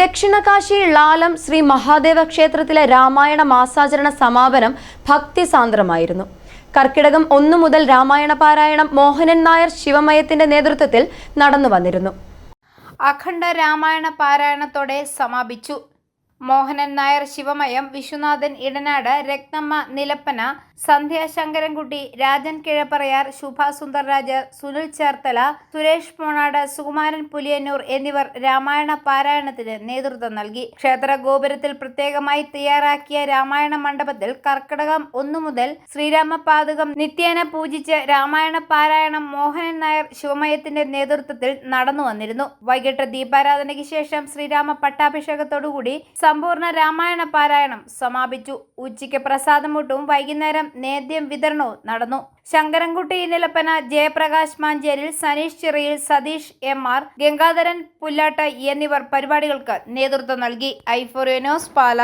ദക്ഷിണകാശി ലാലം ശ്രീ മഹാദേവ ക്ഷേത്രത്തിലെ രാമായണ മാസാചരണ സമാപനം ഭക്തിസാന്ദ്രമായിരുന്നു. കർക്കിടകം ഒന്നു മുതൽ രാമായണ പാരായണം മോഹനൻ നായർ ശിവമയത്തിന്റെ നേതൃത്വത്തിൽ നടന്നു വന്നിരുന്നു അഖണ്ഡ രാമായണ പാരായണത്തോടെ സമാപിച്ചു. മോഹനൻ നായർ ശിവമയം വിശ്വനാഥൻ ഇടനാട് രക്തമ്മ നിലപ്പന സന്ധ്യ ശങ്കരൻകുട്ടി രാജൻ കിഴപ്പറയാർ ശുഭ സുന്ദർരാജ് സുനിൽ ചേർത്തല സുരേഷ് പോണാട് സുകുമാരൻ പുലിയന്നൂർ എന്നിവർ രാമായണ പാരായണത്തിന് നേതൃത്വം നൽകി. ക്ഷേത്ര ഗോപുരത്തിൽ പ്രത്യേകമായി തയ്യാറാക്കിയ രാമായണ മണ്ഡപത്തിൽ കർക്കിടകം ഒന്നു മുതൽ ശ്രീരാമ പാതകം നിത്യേന പൂജിച്ച് രാമായണ പാരായണം മോഹനൻ നായർ ശിവമയത്തിന്റെ നേതൃത്വത്തിൽ നടന്നു വന്നിരുന്നു വൈകിട്ട് ദീപാരാധനയ്ക്ക് ശേഷം ശ്രീരാമ പട്ടാഭിഷേകത്തോടുകൂടി സമ്പൂർണ രാമായണ പാരായണം സമാപിച്ചു. ഉച്ചയ്ക്ക് പ്രസാദമൂട്ടും വൈകുന്നേരം നേദ്യം വിതരണവും നടന്നു. ശങ്കരൻകുട്ടി നിലപ്പന ജയപ്രകാശ് മാഞ്ചേരിൽ സനീഷ് ചിറയിൽ സതീഷ് എം ആർ ഗംഗാധരൻ പുല്ലാട്ട് എന്നിവർ പരിപാടികൾക്ക് നേതൃത്വം നൽകി. ഐഫോറിയനോസ് പാല.